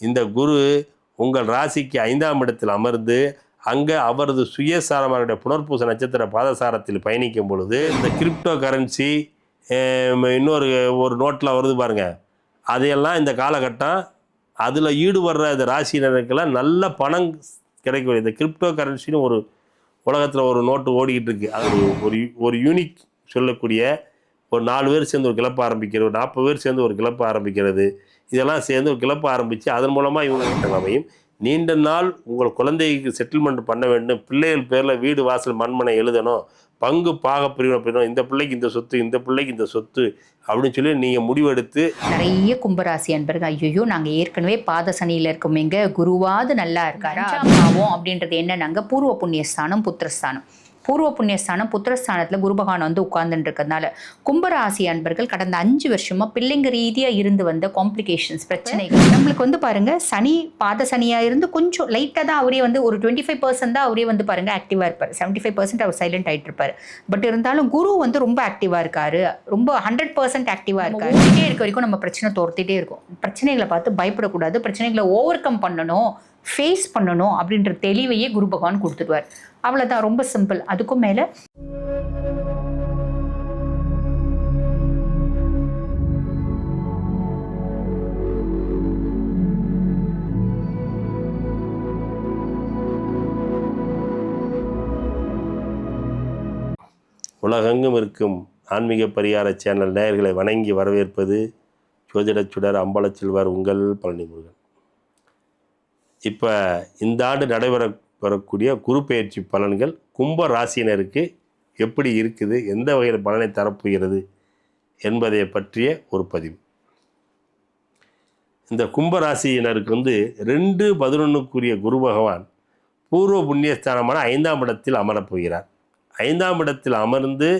இந்த குரு உங்கள் ராசிக்கு ஐந்தாம் இடத்தில் அமர்ந்து அங்கே அவரது சுயசாரமான புனர்பூச நட்சத்திர பாதசாரத்தில் பயணிக்கும் பொழுது இந்த கிரிப்டோ கரன்சி இன்னொரு ஒரு நோட்டில் வருது பாருங்கள் அதையெல்லாம் இந்த காலகட்டம் அதில் ஈடுபடுற இந்த ராசியினருக்கெல்லாம் நல்ல பணம் கிடைக்கும் இந்த கிரிப்டோ கரன்சின்னு ஒரு உலகத்தில் ஒரு நோட்டு ஓடிக்கிட்டு இருக்குது அது ஒரு- ஒரு ஒரு யூனிக் சொல்லக்கூடிய ஒரு நாலு பேர் சேர்ந்து ஒரு கிளப்ப ஆரம்பிக்கிறது ஒரு நாற்பது பேர் சேர்ந்து ஒரு கிளப்ப ஆரம்பிக்கிறது. இதெல்லாம் சேர்ந்து ஒரு கிளப்ப ஆரம்பித்து அதன் மூலமாக இவங்க கிட்ட அமையும். நீண்ட நாள் உங்கள் குழந்தைக்கு செட்டில்மெண்ட் பண்ண வேண்டும். பிள்ளைகள் பேரில் வீடு வாசல் மண்மனை எழுதணும். பங்கு பாக பிரிவினை பிரிவினை இந்த பிள்ளைக்கு இந்த சொத்து இந்த பிள்ளைக்கு இந்த சொத்து அப்படின்னு சொல்லி நீங்கள் முடிவெடுத்து நிறைய கும்பராசி அன்பர்கள் ஐயோ நாங்க ஏற்கனவே பாத சனியில இருக்கோமேங்க. குருவாது நல்லா இருக்காரா? அப்படின்றது என்னன்னாங்க? பூர்வ புண்ணியஸ்தானம் புத்திரஸ்தானம். பூர்வ புண்ணியஸ்தானம் புத்திரஸ்தானத்துல குரு பகவான் வந்து உட்கார்ந்துட்டு இருக்கிறதுனால கும்பராசி அன்பர்கள் கடந்த அஞ்சு வருஷமா பிள்ளைங்க ரீதியா இருந்து வந்த காம்ப்ளிகேஷன்ஸ் பிரச்சனைகள். நம்மளுக்கு வந்து பாருங்க சனி பாத சனியா இருந்து கொஞ்சம் லைட்டா தான் அவரே வந்து ஒரு டுவெண்ட்டி ஃபைவ் பர்சன்ட் தான் அவரே வந்து பாருங்க ஆக்டிவா இருப்பார். செவன்ட்டி ஃபைவ் பர்சன்ட் அவர் சைலண்ட் ஆயிட்டு இருப்பாரு. பட் இருந்தாலும் குரு வந்து ரொம்ப ஆக்டிவா இருக்காரு. ரொம்ப ஹண்ட்ரட் பர்சன்ட் ஆக்டிவா இருக்காரு. ஓடிட்டே இருக்க வரைக்கும் நம்ம பிரச்சனை தோர்த்திட்டே இருக்கும். பிரச்சனைகளை பார்த்து பயப்படக்கூடாது. பிரச்சனைகளை ஓவர் கம் பண்ணணும் ஃபேஸ் பண்ணணும் அப்படின்ற தெளிவையே குரு பகவான் கொடுத்துடுவார் அவ்வளவுதான் ரொம்ப சிம்பிள் அதுக்கும் மேல உலகெங்கும் இருக்கும் ஆன்மீக பரிகார சேனல் நேயர்களை வணங்கி வரவேற்பது ஜோதிடச் சுடர் அம்பலச்செல்வர் உங்கள் பழனிமுருகன். இப்போ இந்த ஆண்டு நடைபெற வரக்கூடிய குரு பலன்கள் கும்ப ராசியினருக்கு எப்படி இருக்குது எந்த வகையில் பலனை தரப்போகிறது என்பதை பற்றிய ஒரு பதிவு. இந்த கும்ப ராசியினருக்கு வந்து ரெண்டு பதினொன்றுக்குரிய குரு பகவான் பூர்வ புண்ணியஸ்தானமான ஐந்தாம் இடத்தில் அமரப்போகிறார் ஐந்தாம் இடத்தில் அமர்ந்து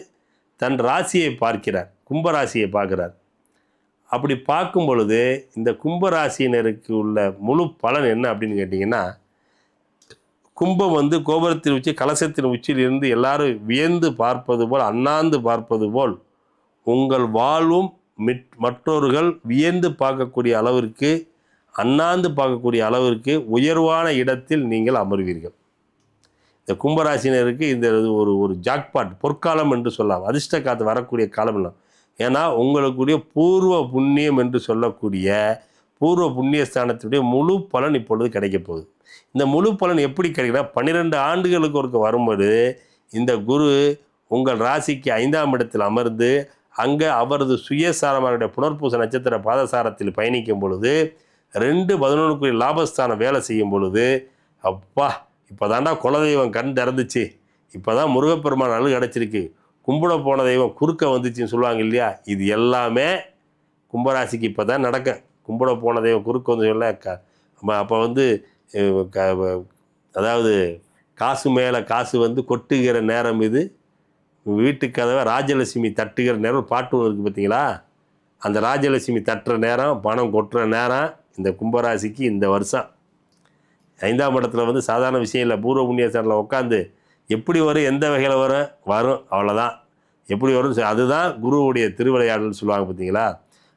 தன் ராசியை பார்க்கிறார் கும்பராசியை பார்க்கிறார். அப்படி பார்க்கும் பொழுது இந்த கும்பராசியினருக்கு உள்ள முழு பலன் என்ன அப்படின்னு கேட்டிங்கன்னா கும்பம் வந்து கோபுரத்தின் உச்சி கலசத்தின் உச்சியில் இருந்து எல்லாரும் வியந்து பார்ப்பது போல் அண்ணாந்து பார்ப்பது போல் உங்கள் வாழ்வும் மிட் மற்றவர்கள் வியந்து பார்க்கக்கூடிய அளவிற்கு அண்ணாந்து பார்க்கக்கூடிய அளவிற்கு உயர்வான இடத்தில் நீங்கள் அமர்வீர்கள். இந்த கும்பராசினருக்கு இந்த இது ஒரு ஒரு ஜாக்பாட் பொற்காலம் என்று சொல்லலாம். அதிர்ஷ்ட காத்து வரக்கூடிய காலம் இல்லை. ஏன்னா உங்களுக்குரிய பூர்வ புண்ணியம் என்று சொல்லக்கூடிய பூர்வ புண்ணிய ஸ்தானத்தினுடைய முழு பலன் இப்பொழுது கிடைக்கப் போகுது. இந்த முழு பலன் எப்படி கிடைக்குன்னா பன்னிரெண்டு ஆண்டுகளுக்கு ஒருக்க வரும்போது இந்த குரு உங்கள் ராசிக்கு ஐந்தாம் இடத்தில் அமர்ந்து அங்கே அவரது சுயசாரமான புனர்பூச நட்சத்திர பாதசாரத்தில் பயணிக்கும் பொழுது ரெண்டு பதினொன்றுக்குரிய லாபஸ்தானம் வேலை செய்யும் பொழுது அப்பா இப்போ தாண்டா குலதெய்வம் கண் திறந்துச்சு. இப்போ தான் முருகப்பெருமான் அழகு கிடச்சிருக்கு. கும்பிட போன தெய்வம் குறுக்க வந்துச்சுன்னு சொல்லுவாங்க இல்லையா? இது எல்லாமே கும்பராசிக்கு இப்போ தான் நடக்க கும்பிட போன தெய்வம் குறுக்க வந்து சொல்ல க அப்போ வந்து அதாவது காசு மேலே காசு வந்து கொட்டுகிற நேரம் இது. வீட்டு கதவை ராஜலட்சுமி தட்டுகிற நேரம் பாட்டு ஒன்று இருக்குது பார்த்தீங்களா அந்த ராஜலட்சுமி தட்டுற நேரம் பணம் கொட்டுற நேரம் இந்த கும்பராசிக்கு இந்த வருஷம். ஐந்தாம் இடத்துல வந்து சாதாரண விஷயம் இல்லை பூர்வ புண்ணியஸ்தானில் உட்காந்து எப்படி வரும் எந்த வகையில் வரும்? வரும் அவ்வளோதான் எப்படி வரும் அதுதான் குருவுடைய திருவிளையாடல்னு சொல்லுவாங்க பார்த்தீங்களா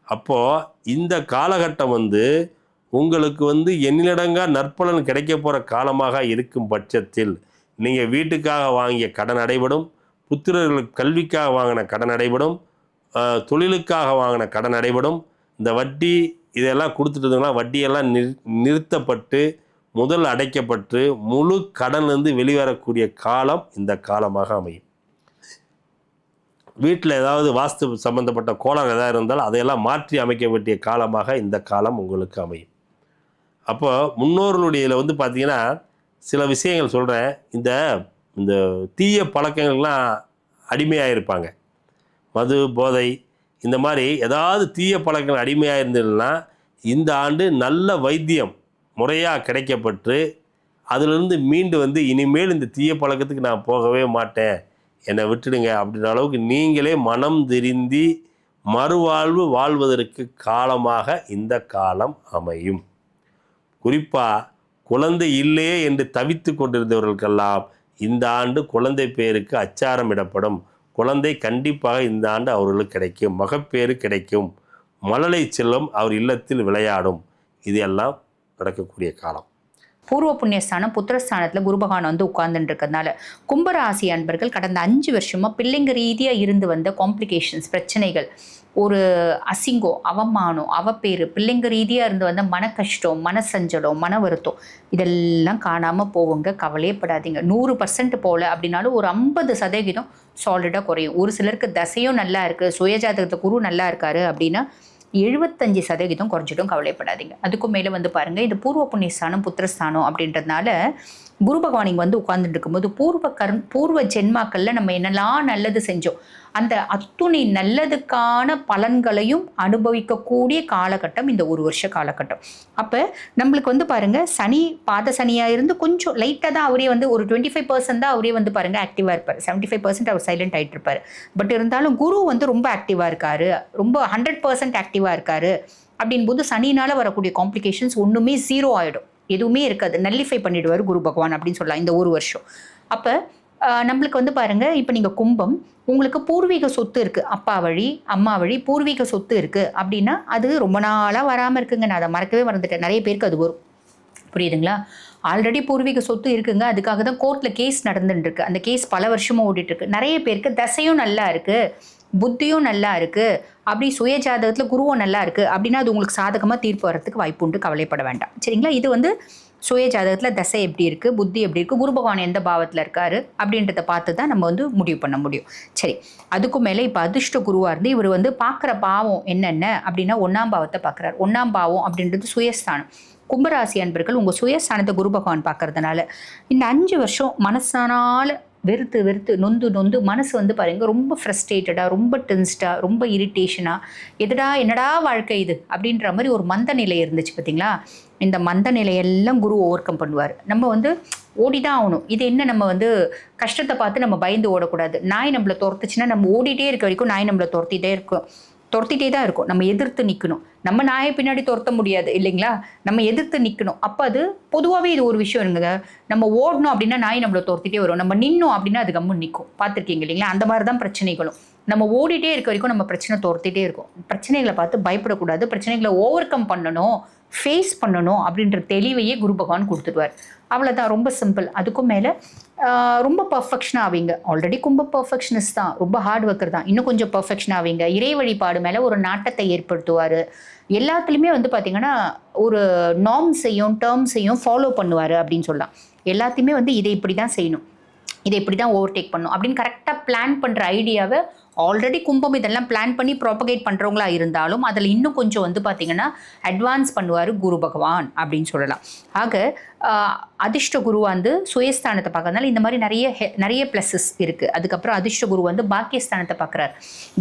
அப்போது இந்த காலகட்டம் வந்து உங்களுக்கு வந்து எண்ணிலடங்கா நற்பலன் கிடைக்க போகிற காலமாக இருக்கும் பட்சத்தில் நீங்கள் வீட்டுக்காக வாங்கிய கடன் அடைபடும் புத்திரர்களுக்கு கல்விக்காக வாங்கின கடன் அடைபடும் தொழிலுக்காக வாங்கின கடன் அடைபடும். இந்த வட்டி இதெல்லாம் கொடுத்துட்டதுங்களா வட்டியெல்லாம் நிறு நிறுத்தப்பட்டு முதல் அடைக்கப்பட்டு முழு கடன்லேருந்து வெளிவரக்கூடிய காலம் இந்த காலமாக அமையும். வீட்டில் ஏதாவது வாஸ்து சம்பந்தப்பட்ட கோளாறு ஏதாவது இருந்தால் அதையெல்லாம் மாற்றி அமைக்க வேண்டிய காலமாக இந்த காலம் உங்களுக்கு அமையும். அப்போ முன்னோர்களுடைய இதில் வந்து பார்த்தீங்கன்னா சில விஷயங்கள் சொல்கிறேன் இந்த இந்த தீய பழக்கங்கள்லாம் அடிமையாக இருப்பாங்க மது போதை இந்த மாதிரி ஏதாவது தீய பழக்கங்கள் அடிமையாக இருந்ததுன்னா இந்த ஆண்டு நல்ல வைத்தியம் முறையாக கிடைக்கப்பட்டு அதிலிருந்து மீண்டு வந்து இனிமேல் இந்த தீய பழக்கத்துக்கு நான் போகவே மாட்டேன். என்னை விட்டுடுங்க அப்படின்ற அளவுக்கு நீங்களே மனம் திருந்தி மறுவாழ்வு வாழ்வதற்கு காலமாக இந்த காலம் அமையும். குறிப்பாக குழந்தை இல்லையே என்று தவித்து கொண்டிருந்தவர்களுக்கெல்லாம் இந்த ஆண்டு குழந்தை பேருக்கு அச்சாரம் இடப்படும் குழந்தை கண்டிப்பாக இந்த ஆண்டு அவர்களுக்கு கிடைக்கும். மகப்பேறு கிடைக்கும். மழலை செல்லும் அவர் இல்லத்தில் விளையாடும். இது எல்லாம் நடக்கக்கூடிய காலம். பூர்வ புண்ணியஸ்தானம் புத்திரஸ்தானத்தில் குருபகவான் வந்து உட்கார்ந்துட்டு இருக்கிறதுனால கும்பராசி அன்பர்கள் கடந்த அஞ்சு வருஷமாக பிள்ளைங்க ரீதியாக இருந்து வந்த காம்ப்ளிகேஷன்ஸ் பிரச்சனைகள் ஒரு அசிங்கம் அவமானம் அவப்பேறு பிள்ளைங்க ரீதியாக இருந்து வந்த மன கஷ்டம் மனசஞ்சலம் மன வருத்தம் இதெல்லாம் காணாமல் போவோங்க கவலையப்படாதீங்க நூறு பர்சன்ட் போகல அப்படின்னாலும் ஒரு ஐம்பது சதவீதம் சாலிடாக குறையும். ஒரு சிலருக்கு தசையும் நல்லா இருக்குது சுயஜாதகத்தை குரு நல்லா இருக்காரு அப்படின்னா எழுபத்தஞ்சு சதவீதம் குறைஞ்சிடும் கவலைப்படாதீங்க. அதுக்கும் மேலே வந்து பாருங்கள் இது பூர்வ புண்ணியஸ்தானம் புத்திரஸ்தானம் அப்படின்றதுனால குரு பகவான் இங்கே வந்து உட்கார்ந்துட்டு இருக்கும்போது பூர்வ கர் பூர்வ ஜென்மாக்களில் நம்ம என்னெல்லாம் நல்லது செஞ்சோம் அந்த அத்துணை நல்லதுக்கான பலன்களையும் அனுபவிக்கக்கூடிய காலகட்டம் இந்த ஒரு வருஷ காலகட்டம். அப்போ நம்மளுக்கு வந்து பாருங்க சனி பாத சனியாக இருந்து கொஞ்சம் லைட்டாக தான் அவரே வந்து ஒரு டுவெண்ட்டி ஃபைவ் பர்சன்ட் தான் அவரே வந்து பாருங்க ஆக்டிவாக இருப்பார். செவன்ட்டி ஃபைவ் பர்சன்ட் அவர் சைலண்ட் ஆகிட்டு இருப்பார். பட் இருந்தாலும் குரு வந்து ரொம்ப ஆக்டிவாக இருக்காரு. ரொம்ப ஹண்ட்ரட் பர்சன்ட் ஆக்டிவாக இருக்காரு. அப்படின்போது சனினால் வரக்கூடிய காம்ப்ளிகேஷன்ஸ் ஒன்றுமே ஜீரோ ஆகிடும் எதுவுமே இருக்காது. நல்லிஃபை பண்ணிடுவார் குரு பகவான் அப்படின்னு சொல்லலாம் இந்த ஒரு வருஷம். அப்போ நம்மளுக்கு வந்து பாருங்கள் இப்போ நீங்கள் கும்பம் உங்களுக்கு பூர்வீக சொத்து இருக்குது அப்பா வழி அம்மா வழி பூர்வீக சொத்து இருக்குது அப்படின்னா அது ரொம்ப நாளாக வராமல் இருக்குங்க. நான் அதை மறக்கவே மறந்துட்டேன். நிறைய பேருக்கு அது வரும். புரியுதுங்களா? ஆல்ரெடி பூர்வீக சொத்து இருக்குங்க. அதுக்காக தான் கோர்ட்டில் கேஸ் நடந்துட்டுருக்கு. அந்த கேஸ் பல வருஷமாக ஓடிட்டுருக்கு. நிறைய பேருக்கு தசையும் நல்லா இருக்குது புத்தியும் நல்லா இருக்குது அப்படி சுய ஜாதகத்தில் குருவும் நல்லா இருக்குது அப்படின்னா அது உங்களுக்கு சாதகமாக தீர்ப்பு வரத்துக்கு வாய்ப்பு உண்டு. கவலைப்பட வேண்டாம். சரிங்களா? இது வந்து சுய ஜாதகத்தில் தசை எப்படி இருக்குது புத்தி எப்படி இருக்குது குரு பகவான் எந்த பாவத்தில் இருக்காரு அப்படின்றத பார்த்து தான் நம்ம வந்து முடிவு பண்ண முடியும். சரி அதுக்கும் மேலே இப்போ அதிர்ஷ்ட குருவாக இருந்து இவர் வந்து பார்க்குற பாவம் என்னென்ன அப்படின்னா ஒன்றாம் பாவத்தை பார்க்குறார். ஒன்றாம் பாவம் அப்படின்றது சுயஸ்தானம். கும்பராசி அன்பர்கள் உங்கள் சுயஸ்தானத்தை குரு பகவான் பார்க்கறதுனால இந்த அஞ்சு வருஷம் மனசானால் வெறுத்து வெறுத்து நொந்து நொந்து மனசு வந்து பாருங்க ரொம்ப ஃப்ரஸ்ட்ரேட்டடாக ரொம்ப டென்ஸ்டாக ரொம்ப இரிட்டேஷனாக எதுடா என்னடா வாழ்க்கை இது? அப்படின்ற மாதிரி ஒரு மந்த நிலை இருந்துச்சு பார்த்தீங்களா இந்த மந்த நிலையெல்லாம் குரு ஓவர் கம் பண்ணுவார். நம்ம வந்து ஓடி தான் ஆகணும். இது என்ன நம்ம வந்து கஷ்டத்தை பார்த்து நம்ம பயந்து ஓடக்கூடாது. நாய் நம்மளை துரத்துச்சுன்னா நம்ம ஓடிட்டே இருக்க வரைக்கும் நாய் நம்மளை துரத்திட்டே இருக்கும். துரத்திட்டே தான் இருக்கும். நம்ம எதிர்த்து நிற்கணும் நம்ம நாயை பின்னாடி துரத்த முடியாது இல்லைங்களா? நம்ம எதிர்த்து நிற்கணும் அப்போ அது பொதுவாகவே இது ஒரு விஷயம் இருங்க நம்ம ஓடணும் அப்படின்னா நாய் நம்மளை துரத்திட்டே வரும். நம்ம நின்னோம் அப்படின்னா அது கம்மு நிற்கும் பார்த்துருக்கீங்க இல்லைங்களா? அந்த மாதிரி தான் பிரச்சனைகளும். நம்ம ஓடிட்டே இருக்க வரைக்கும் நம்ம பிரச்சனை துரத்திட்டே இருக்கும். பிரச்சனைகளை பார்த்து பயப்படக்கூடாது. பிரச்சனைகளை ஓவர் கம் பண்ணணும். ஃபேஸ் பண்ணணும் அப்படின்ற தெளிவையே குரு பகவான் கொடுத்துடுவார். அவ்வளோதான் ரொம்ப சிம்பிள் அதுக்கும் மேலே ரொம்ப பர்ஃபெக்ஷன் ஆவீங்க. ஆல்ரெடி கும்ப பர்ஃபெக்ஷனிஸ்ட் தான். ரொம்ப ஹார்ட் ஒர்க்கர் தான். இன்னும் கொஞ்சம் பர்ஃபெக்ஷன் ஆவீங்க. இறை வழிபாடு மேலே ஒரு நாட்டத்தை ஏற்படுத்துவார். எல்லாத்துலேயுமே வந்து பார்த்தீங்கன்னா ஒரு நார்ம்ஸையும் டேர்ம்ஸையும் ஃபாலோ பண்ணுவார் அப்படின்னு சொல்லலாம். எல்லாத்தையுமே வந்து இதை இப்படி தான் செய்யணும். இதை இப்படி தான் ஓவர்டேக் பண்ணும் அப்படின்னு கரெக்டாக பிளான் பண்ணுற ஐடியாவை ஆல்ரெடி கும்பம் இதெல்லாம் பிளான் பண்ணி ப்ராப்பகேட் பண்ணுறவங்களா இருந்தாலும் அதில் இன்னும் கொஞ்சம் வந்து பார்த்திங்கன்னா அட்வான்ஸ் பண்ணுவார் குரு பகவான் அப்படின்னு சொல்லலாம். ஆக அதிர்ஷ்ட குரு வந்து சுயஸ்தானத்தை பார்க்கறதுனால இந்த மாதிரி நிறைய ஹெ- நிறைய ப்ளஸஸ் இருக்குது அதுக்கப்புறம் அதிர்ஷ்ட குரு வந்து பாக்கியஸ்தானத்தை பார்க்குறாரு.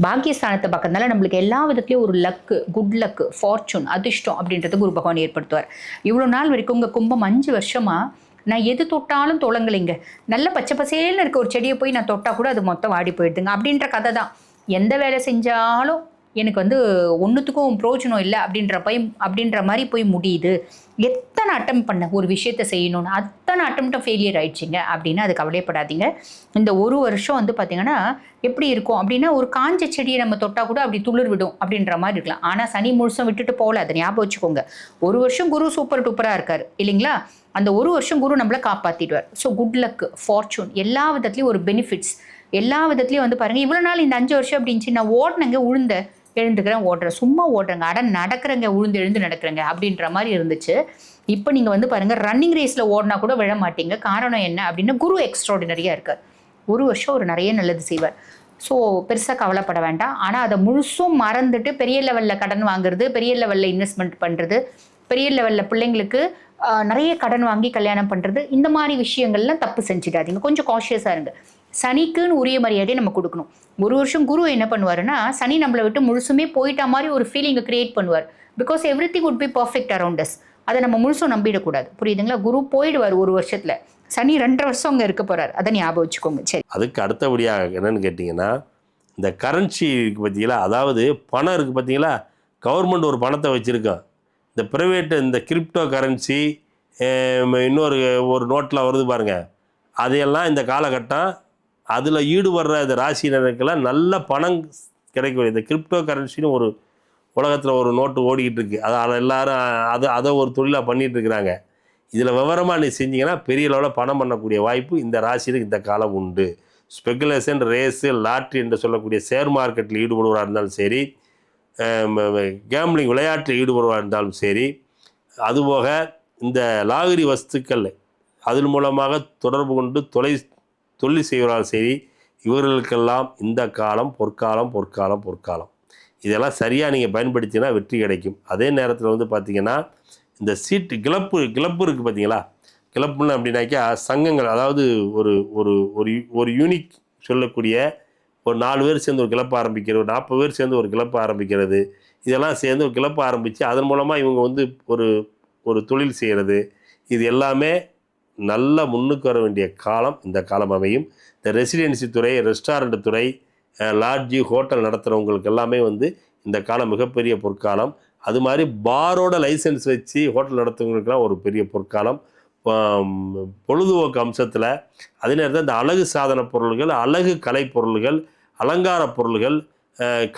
பாக்கியஸ்தானத்தை பார்க்கறதுனால நம்மளுக்கு எல்லா விதத்துலேயும் ஒரு லக்கு குட் லக்கு ஃபார்ச்சூன் அதிர்ஷ்டம் அப்படின்றது குரு பகவான் ஏற்படுத்துவார். இவ்வளோ நாள் வரைக்கும் உங்கள் கும்பம் அஞ்சு வருஷமாக நான் எது தொட்டாலும் தொலங்கலைங்க. நல்ல பச்சை பசேல்னு இருக்க ஒரு செடியை போய் நான் தொட்டால் கூட அது மொத்தம் வாடி போயிடுதுங்க. அப்படின்ற கதை தான். எந்த வேலை செஞ்சாலும் எனக்கு வந்து ஒன்றுத்துக்கும் பிரோஜனம் இல்லை அப்படின்ற போய் அப்படின்ற மாதிரி போய் முடியுது. எத்தனை அட்டம் பண்ண ஒரு விஷயத்த செய்யணும்னு அத்தனை அட்டம்ப்டும் ஃபெயிலியர் ஆயிடுச்சுங்க அப்படின்னு அது கவலைப்படாதீங்க. இந்த ஒரு வருஷம் வந்து பார்த்தீங்கன்னா எப்படி இருக்கும் அப்படின்னா ஒரு காஞ்ச செடியை நம்ம தொட்டால் கூட அப்படி துளிர் விடும் அப்படின்ற மாதிரி இருக்கலாம். ஆனால் சனி முழுசும் விட்டுட்டு போகல அதை ஞாபகம் வச்சுக்கோங்க. ஒரு வருஷம் குரு சூப்பர் டூப்பராக இருக்கார் இல்லைங்களா? அந்த ஒரு வருஷம் குரு நம்மளை காப்பாற்றிடுவார் ஸோ குட் லக் ஃபார்ச்சூன் எல்லா விதத்துலேயும் ஒரு பெனிஃபிட்ஸ் எல்லா விதத்துலையும் வந்து பாருங்கள் இவ்வளோ நாள் இந்த அஞ்சு வருஷம் அப்படின்ச்சு நான் ஓடினங்க உழுந்த எழுந்துக்கிறேன் ஓடுறேன். சும்மா ஓடுறேங்க. அட நடக்கிறேங்க உழுந்து எழுந்து நடக்கிறேங்க அப்படின்ற மாதிரி இருந்துச்சு. இப்போ நீங்கள் வந்து பாருங்கள் ரன்னிங் ரேஸில் ஓடினா கூட விழ மாட்டீங்க. காரணம் என்ன அப்படின்னா குரு எக்ஸ்ட்ராடினரியாக இருக்கார். ஒரு வருஷம் ஒரு நிறைய நல்லது செய்வார். ஸோ பெருசாக கவலைப்பட வேண்டாம். ஆனால் அதை முழுசும் மறந்துட்டு பெரிய லெவலில் கடன் வாங்குறது பெரிய லெவலில் இன்வெஸ்ட்மெண்ட் பண்ணுறது பெரிய லெவலில் பிள்ளைங்களுக்கு நிறைய கடன் வாங்கி கல்யாணம் பண்ணுறது இந்த மாதிரி விஷயங்கள்லாம் தப்பு செஞ்சிடாதீங்க. கொஞ்சம் காஷியஸாக இருங்க. சனிக்குன்னு உரிய மரியாதையை நம்ம கொடுக்கணும். ஒரு வருஷம் குரு என்ன பண்ணுவாருன்னா சனி நம்மளை விட்டு முழுசுமே போயிட்ட மாதிரி ஒரு ஃபீலிங்கை கிரியேட் பண்ணுவார். Because every thing would be perfect around us அதை நம்ம முழுசும் நம்பிடக்கூடாது. புரியுதுங்களா? குரு போயிடுவார் ஒரு வருஷத்தில். சனி ரெண்டரை வருஷம் அங்கே இருக்க போகிறார் அதை ஞாபகம் வச்சுக்கோங்க. சரி. அதுக்கு அடுத்தபடியாக என்னன்னு கேட்டிங்கன்னா இந்த கரன்சி இருக்குது பார்த்தீங்களா அதாவது பணம் இருக்குது பார்த்தீங்களா கவர்மெண்ட் ஒரு பணத்தை வச்சுருக்கோம் இந்த ப்ரைவேட் இந்த கிரிப்டோ கரன்சி இன்னொரு ஒரு நோட்டில் வருது பாருங்கள் அதையெல்லாம் இந்த காலகட்டம் அதில் ஈடுபடுற இந்த ராசியினருக்கெல்லாம் நல்ல பணம் கிடைக்கக்கூடிய இந்த கிரிப்டோ கரன்சின்னு ஒரு உலகத்தில் ஒரு நோட்டு ஓடிக்கிட்டு இருக்கு. அதை அதை எல்லாரும் அதை அதை ஒரு தொழிலாக பண்ணிகிட்டு இருக்கிறாங்க. இதில் விவரமாக நீ செஞ்சிங்கன்னா பெரிய அளவில் பணம் பண்ணக்கூடிய வாய்ப்பு இந்த ராசியிலுக்கு இந்த காலம் உண்டு. ஸ்பெகுலேஷன் ரேஸு லாட்ரி என்று சொல்லக்கூடிய ஷேர் மார்க்கெட்டில் ஈடுபடுவராக இருந்தாலும் சரி கேம்லிங் விளையாட்டில் ஈடுபடுவராக இருந்தாலும் சரி அதுபோக இந்த லாகிரி வஸ்துக்கள் அதன் மூலமாக தொடர்பு கொண்டு தொலை தொழில் செய்வரால் சரி இவர்களுக்கெல்லாம் இந்த காலம் பொற்காலம் பொற்காலம் பொற்காலம். இதெல்லாம் சரியாக நீங்கள் பயன்படுத்தினா வெற்றி கிடைக்கும். அதே நேரத்தில் வந்து பார்த்தீங்கன்னா இந்த சீட்டு கிளப்பு கிளப்பு இருக்குது பார்த்தீங்களா கிளப்புன்னு அப்படின்னாக்கா சங்கங்கள் அதாவது ஒரு ஒரு ஒரு ஒரு யூனிக் சொல்லக்கூடிய ஒரு நாலு பேர் சேர்ந்து ஒரு கிளப்பு ஆரம்பிக்கிறது ஒரு நாற்பது பேர் சேர்ந்து ஒரு கிளப்பு ஆரம்பிக்கிறது. இதெல்லாம் சேர்ந்து ஒரு கிளப்பு ஆரம்பித்து அதன் மூலமாக இவங்க வந்து ஒரு ஒரு தொழில் செய்கிறது இது எல்லாமே நல்ல முன்னுக்கு வர வேண்டிய காலம் இந்த காலம் அமையும். இந்த ரெசிடென்சி துறை ரெஸ்டாரண்ட் துறை லாட்ஜி ஹோட்டல் நடத்துகிறவங்களுக்கு எல்லாமே வந்து இந்த காலம் மிகப்பெரிய பொற்காலம். அது மாதிரி பாரோட லைசன்ஸ் வச்சு ஹோட்டல் நடத்துறவங்களுக்குலாம் ஒரு பெரிய பொற்காலம். பொழுதுபோக்கு அம்சத்தில் அதே நேரத்தில் இந்த அழகு சாதன பொருள்கள் அழகு கலை பொருள்கள் அலங்கார பொருள்கள்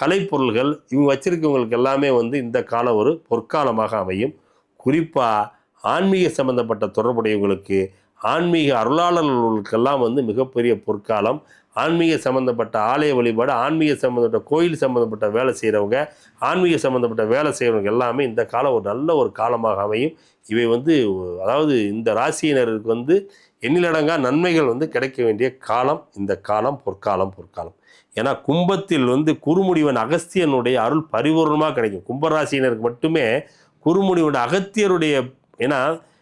கலைப்பொருள்கள் இவங்க வச்சுருக்கவங்களுக்கு எல்லாமே வந்து இந்த காலம் ஒரு பொற்காலமாக அமையும். குறிப்பாக ஆன்மீக சம்பந்தப்பட்ட தொடர்புடையவங்களுக்கு ஆன்மீக அருளாளர்களுக்கெல்லாம் வந்து மிகப்பெரிய பொற்காலம். ஆன்மீக சம்பந்தப்பட்ட ஆலய வழிபாடு ஆன்மீக சம்பந்தப்பட்ட கோயில் சம்பந்தப்பட்ட வேலை செய்கிறவங்க ஆன்மீக சம்பந்தப்பட்ட வேலை செய்கிறவங்க எல்லாமே இந்த காலம் ஒரு நல்ல ஒரு காலமாக அமையும். இவை வந்து அதாவது இந்த ராசியினருக்கு வந்து எண்ணிலடங்கா நன்மைகள் வந்து கிடைக்க வேண்டிய காலம். இந்த காலம் பொற்காலம் பொற்காலம். ஏன்னா கும்பத்தில் வந்து குறுமுடிவன் அகஸ்தியனுடைய அருள் பரிபூர்ணமாக கிடைக்கும். கும்பராசியினருக்கு மட்டுமே குறுமுடிவன் அகத்தியருடைய ஏன்னா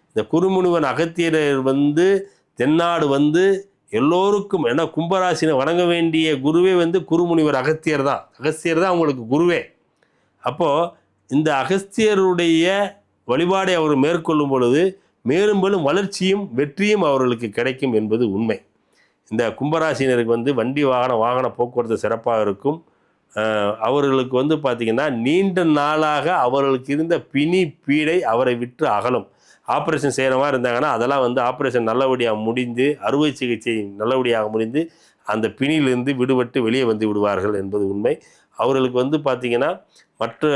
இந்த குறுமுனிவன் அகத்தியர் வந்து தென்னாடு வந்து எல்லோருக்கும் ஏன்னா கும்பராசினை வணங்க வேண்டிய குருவே வந்து குருமுனிவர் அகத்தியர் தான். அகஸ்தியர் தான் அவங்களுக்கு குருவே. அப்போது இந்த அகஸ்தியருடைய வழிபாடை அவர் மேற்கொள்ளும் பொழுது மேலும் மேலும் வளர்ச்சியும் வெற்றியும் அவர்களுக்கு கிடைக்கும் என்பது உண்மை. இந்த கும்பராசினருக்கு வந்து வண்டி வாகன வாகன போக்குவரத்து சிறப்பாக இருக்கும். அவர்களுக்கு வந்து பார்த்திங்கன்னா நீண்ட நாளாக அவர்களுக்கு இருந்த பிணி பீடை அவரை விற்று அகலும். ஆப்ரேஷன் செய்கிற மாதிரி இருந்தாங்கன்னா அதெல்லாம் வந்து ஆப்ரேஷன் நல்லபடியாக முடிந்து அறுவை சிகிச்சை நல்லபடியாக முடிந்து அந்த பிணியிலிருந்து விடுபட்டு வெளியே வந்து விடுவார்கள் என்பது உண்மை. அவர்களுக்கு வந்து பார்த்திங்கன்னா மற்ற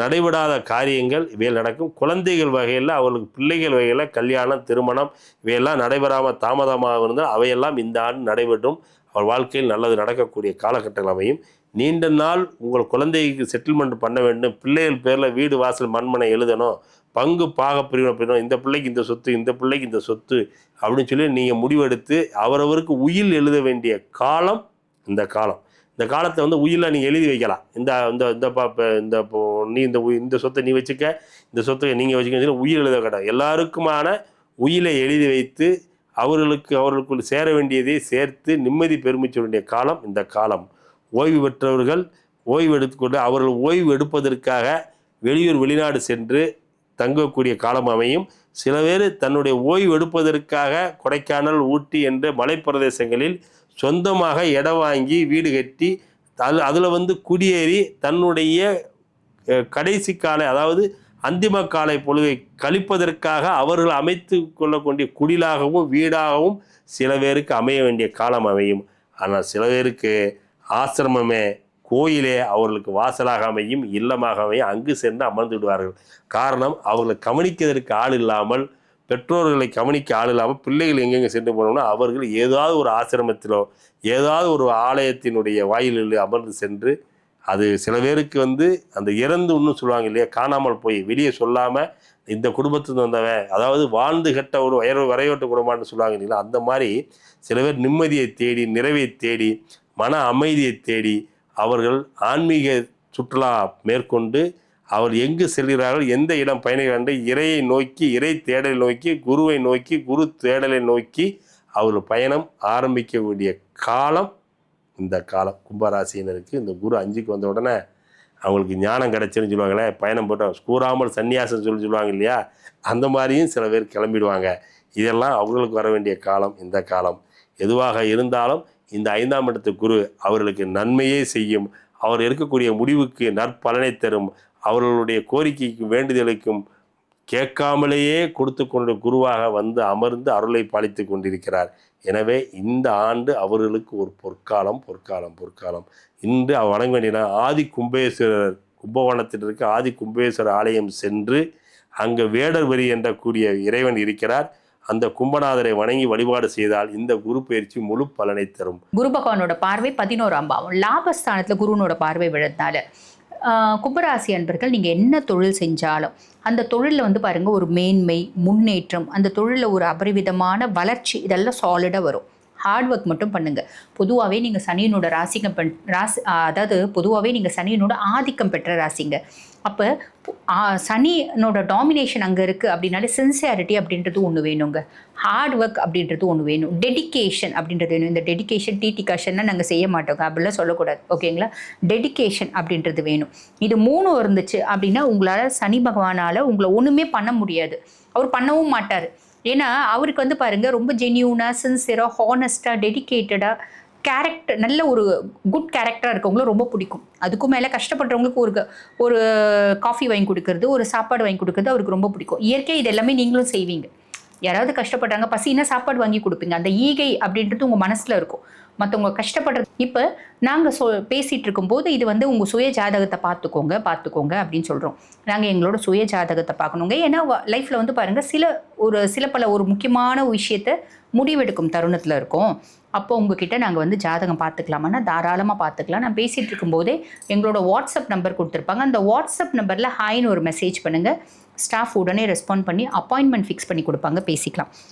நடைபெறாத காரியங்கள் இவையில் நடக்கும். குழந்தைகள் வகையில் அவர்களுக்கு பிள்ளைகள் வகையில் கல்யாணம் திருமணம் இவையெல்லாம் நடைபெறாமல் தாமதமாக இருந்தால் அவையெல்லாம் இந்த ஆண்டு நடைபெற்றும் அவர் வாழ்க்கையில் நல்லது நடக்கக்கூடிய காலகட்டங்கள் அமையும். நீண்ட நாள் உங்கள் குழந்தைக்கு செட்டில்மெண்ட் பண்ண வேண்டும். பிள்ளைகள் பேரில் வீடு வாசல் மண்மனை எழுதணும். பங்கு பாக பிரிவு பிரிவினை இந்த பிள்ளைக்கு இந்த சொத்து இந்த பிள்ளைக்கு இந்த சொத்து அப்படின்னு சொல்லி நீங்கள் முடிவெடுத்து அவரவருக்கு உயில் எழுத வேண்டிய காலம் இந்த காலம். இந்த காலத்தை வந்து உயிரில் நீங்கள் எழுதி வைக்கலாம். இந்த இந்த இந்த இந்த நீ இந்த இந்த சொத்தை நீ வச்சுக்க. இந்த சொத்தை நீங்கள் வச்சுக்க உயிர் எழுத கிடையாது எல்லாருக்குமான உயிலை எழுதி வைத்து அவர்களுக்கு அவர்களுக்குள் சேர வேண்டியதை சேர்த்து நிம்மதி பெருமிச்ச வேண்டிய காலம் இந்த காலம். ஓய்வு பெற்றவர்கள் ஓய்வு எடுத்துக்கொண்டு அவர்கள் ஓய்வு எடுப்பதற்காக வெளியூர் வெளிநாடு சென்று தங்கக்கூடிய காலம் அமையும். சில பேர் தன்னுடைய ஓய்வு எடுப்பதற்காக கொடைக்கானல் ஊட்டி என்ற மலைப்பிரதேசங்களில் சொந்தமாக இடம் வாங்கி வீடு கட்டி அது அதில் வந்து குடியேறி தன்னுடைய கடைசி காலை அதாவது அந்திம காலை பொழுதை கழிப்பதற்காக அவர்கள் அமைத்து கொள்ளக்கூடிய குடிலாகவும் வீடாகவும் சில பேருக்கு அமைய வேண்டிய காலம் அமையும். ஆனால் சில பேருக்கு ஆசிரமமே கோயிலே அவர்களுக்கு வாசலாக அமையும் இல்லமாக அமையும் அங்கு சென்று அமர்ந்து விடுவார்கள். காரணம் அவர்களை கவனிக்கிறதற்கு ஆள் இல்லாமல் பெற்றோர்களை கவனிக்க ஆள் இல்லாமல் பிள்ளைகள் எங்கெங்கே சென்று போனோம்னா அவர்கள் ஏதாவது ஒரு ஆசிரமத்திலோ ஏதாவது ஒரு ஆலயத்தினுடைய வாயிலில் அமர்ந்து சென்று அது சில பேருக்கு வந்து அந்த இறந்து இன்னும் சொல்லுவாங்க இல்லையா காணாமல் போய் வெளியே சொல்லாமல் இந்த குடும்பத்துக்கு வந்தவன் அதாவது வாழ்ந்து கெட்ட ஒரு வயர் வரையோட்டு குடும்பம்னு சொல்லுவாங்க இல்லைங்களா அந்த மாதிரி சில பேர் நிம்மதியை தேடி நிறைவை தேடி மன அமைதியை தேடி அவர்கள் ஆன்மீக சுற்றுலா மேற்கொண்டு அவர் எங்கு செல்கிறார்கள் எந்த இடம் பயணிகள் என்று இறையை நோக்கி இறை தேடலை நோக்கி குருவை நோக்கி குரு தேடலை நோக்கி அவர் பயணம் ஆரம்பிக்க வேண்டிய காலம் இந்த காலம். கும்பராசினருக்கு இந்த குரு அஞ்சுக்கு வந்த உடனே அவங்களுக்கு ஞானம் கிடைச்சுன்னு சொல்லுவாங்களே பயணம் போட்டு கூறாமல் சன்னியாசம் சொல்லி சொல்லுவாங்க இல்லையா? அந்த மாதிரியும் சில பேர் கிளம்பிடுவாங்க. இதெல்லாம் அவங்களுக்கு வர வேண்டிய காலம் இந்த காலம். எதுவாக இருந்தாலும் இந்த ஐந்தாம் இடத்து குரு அவர்களுக்கு நன்மையே செய்யும். அவர் இருக்கக்கூடிய முடிவுக்கு நற்பலனை தரும். அவர்களுடைய கோரிக்கைக்கும் வேண்டுதலுக்கும் கேட்காமலேயே கொடுத்து கொண்ட குருவாக வந்து அமர்ந்து அருளை பாலித்து கொண்டிருக்கிறார். எனவே இந்த ஆண்டு அவர்களுக்கு ஒரு பொற்காலம் பொற்காலம் பொற்காலம். இன்று அவர் வணங்க வேண்டிய ஆதி கும்பேஸ்வரர் கும்பகோணத்தில் இருக்க ஆதி கும்பேஸ்வரர் ஆலயம் சென்று அங்கே வேடர் வரி என்ற கூடிய இறைவன் இருக்கிறார். அந்த கும்பநாதரை வணங்கி வழிபாடு செய்தால் இந்த குரு பயிற்சி முழு பலனை தரும். குரு பகவானோட பார்வை பதினோராம் பாவம். லாபஸ்தானத்தில் குருவனோட பார்வை விழுந்தால. கும்பராசி அன்பர்கள் நீங்கள் என்ன தொழில் செஞ்சாலும் அந்த தொழிலில் வந்து பாருங்கள் ஒரு மேன்மை முன்னேற்றம் அந்த தொழிலில் ஒரு அபரிவிதமான வளர்ச்சி இதெல்லாம் சாலிடாக வரும். ஹார்ட் ஒர்க் மட்டும் பண்ணுங்கள் பொதுவாகவே நீங்கள் சனியினோட ராசிக்கம் பெண் ராசி அதாவது பொதுவாகவே நீங்கள் சனியினோட ஆதிக்கம் பெற்ற ராசிங்க. அப்போ சனினோட டாமினேஷன் அங்கே இருக்குது அப்படின்னாலே சின்சியாரிட்டி அப்படின்றது ஒன்று வேணுங்க. ஹார்ட் ஒர்க் அப்படின்றது ஒன்று வேணும். டெடிகேஷன் அப்படின்றது வேணும். இந்த டெடிகேஷன் டிடிகேஷன்னா நாங்கள் செய்ய மாட்டோங்க. அப்படிலாம் சொல்லக்கூடாது. ஓகேங்களா? டெடிகேஷன் அப்படின்றது வேணும். இது மூணும் இருந்துச்சு அப்படின்னா உங்களால் சனி பகவானால் உங்களை ஒன்றுமே பண்ண முடியாது. அவர் பண்ணவும் மாட்டார். ஏன்னா அவருக்கு வந்து பாருங்க ரொம்ப ஜென்யூனாக சின்சியராக ஹானஸ்ட்டாக டெடிகேட்டடாக கேரக்டர் நல்ல ஒரு குட் கேரக்டராக இருக்கவங்களும் ரொம்ப பிடிக்கும். அதுக்கும் மேலே கஷ்டப்படுறவங்களுக்கு ஒரு க- ஒரு காஃபி வாங்கி கொடுக்கறது ஒரு சாப்பாடு வாங்கி கொடுக்கறது அவருக்கு ரொம்ப பிடிக்கும். இயற்கை இது எல்லாமே நீங்களும் செய்வீங்க. யாராவது கஷ்டப்படுறாங்க பசினா சாப்பாடு வாங்கி கொடுப்பீங்க. அந்த ஈகை அப்படின்றது உங்கள் மனசில் இருக்கும். மற்றவங்க கஷ்டப்படுறது இப்போ நாங்கள் சொ பேசிகிட்டு இருக்கும்போது இது வந்து உங்கள் சுய ஜாதகத்தை பார்த்துக்கோங்க பார்த்துக்கோங்க அப்படின்னு சொல்கிறோம் நாங்கள் எங்களோட சுய ஜாதகத்தை பார்க்கணுங்க. ஏன்னா லைஃப்பில் வந்து பாருங்கள் சில ஒரு சில பல ஒரு முக்கியமான விஷயத்த முடிவெடுக்கும் தருணத்தில் இருக்கோம். அப்போ உங்ககிட்ட நாங்கள் வந்து ஜாதகம் பார்த்துக்கலாமான்னா தாராளமாக பார்த்துக்கலாம். நான் பேசிகிட்டு இருக்கும்போதே எங்களோட வாட்ஸ்அப் நம்பர் கொடுத்துருப்பாங்க. அந்த வாட்ஸ்அப் நம்பரில் ஹாய்னு ஒரு மெசேஜ் பண்ணுங்கள் ஸ்டாஃப் உடனே ரெஸ்பாண்ட் பண்ணி அப்பாயின்மெண்ட் ஃபிக்ஸ் பண்ணி கொடுப்பாங்க. பேசிக்கலாம்.